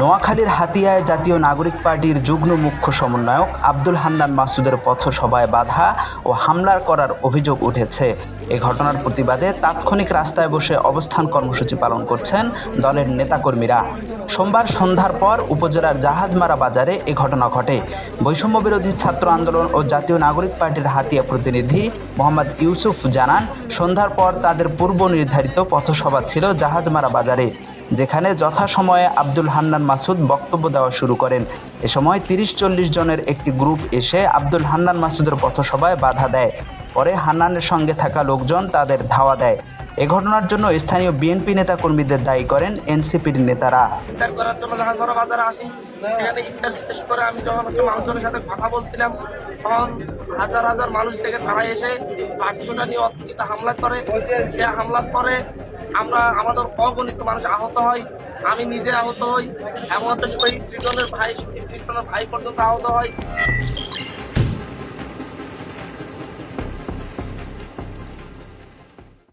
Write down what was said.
নোয়াখালীর হাতিয়ায় জাতীয় নাগরিক পার্টির যুগ্ম মুখ্য সমন্বয়ক আব্দুল হান্নান মাসুদের পথসভায় বাধা ও হামলার করার অভিযোগ উঠেছে। এ ঘটনার প্রতিবাদে তাৎক্ষণিক রাস্তায় বসে অবস্থান কর্মসূচি পালন করছেন দলের নেতাকর্মীরা। সোমবার সন্ধ্যার পর উপজেলার জাহাজমারা বাজারে এ ঘটনা ঘটে। বৈষম্য বিরোধী ছাত্র আন্দোলন ও জাতীয় নাগরিক পার্টির হাতিয়া প্রতিনিধি মোহাম্মদ ইউসুফ জানান, সন্ধ্যার পর তাদের পূর্ব নির্ধারিত পথসভা ছিল জাহাজমারা বাজারে। যেখানে যথাসময়ে আব্দুল হান্নান মাসুদ বক্তব্য দেওয়া শুরু করেন। এ সময় তিরিশ চল্লিশ জনের একটি গ্রুপ এসে আব্দুল হান্নান মাসুদের পথসভায় বাধা দেয়। পরে হান্নানের সঙ্গে থাকা লোকজন তাদের ধাওয়া দেয়। এ ঘটনার জন্য স্থানীয় বিএনপি নেতা কর্মীদের দায়ী করেন এনসিপির নেতারা। করার জন্য আসি, সেখানে শেষ করে আমি যখন হচ্ছে মানুষজনের সাথে কথা বলছিলাম তখন হাজার হাজার মানুষ থেকে তারা এসে আটশোটা নিয়ে অতর্কিত হামলা করে। সে হামলার পরে আমরা আমাদের অগণিত মানুষ আহত হয় আমি নিজে আহত হই এমন হচ্ছে শহীদ ত্রিটনের ভাই, শহীদ ত্রিটনের ভাই পর্যন্ত আহত হয়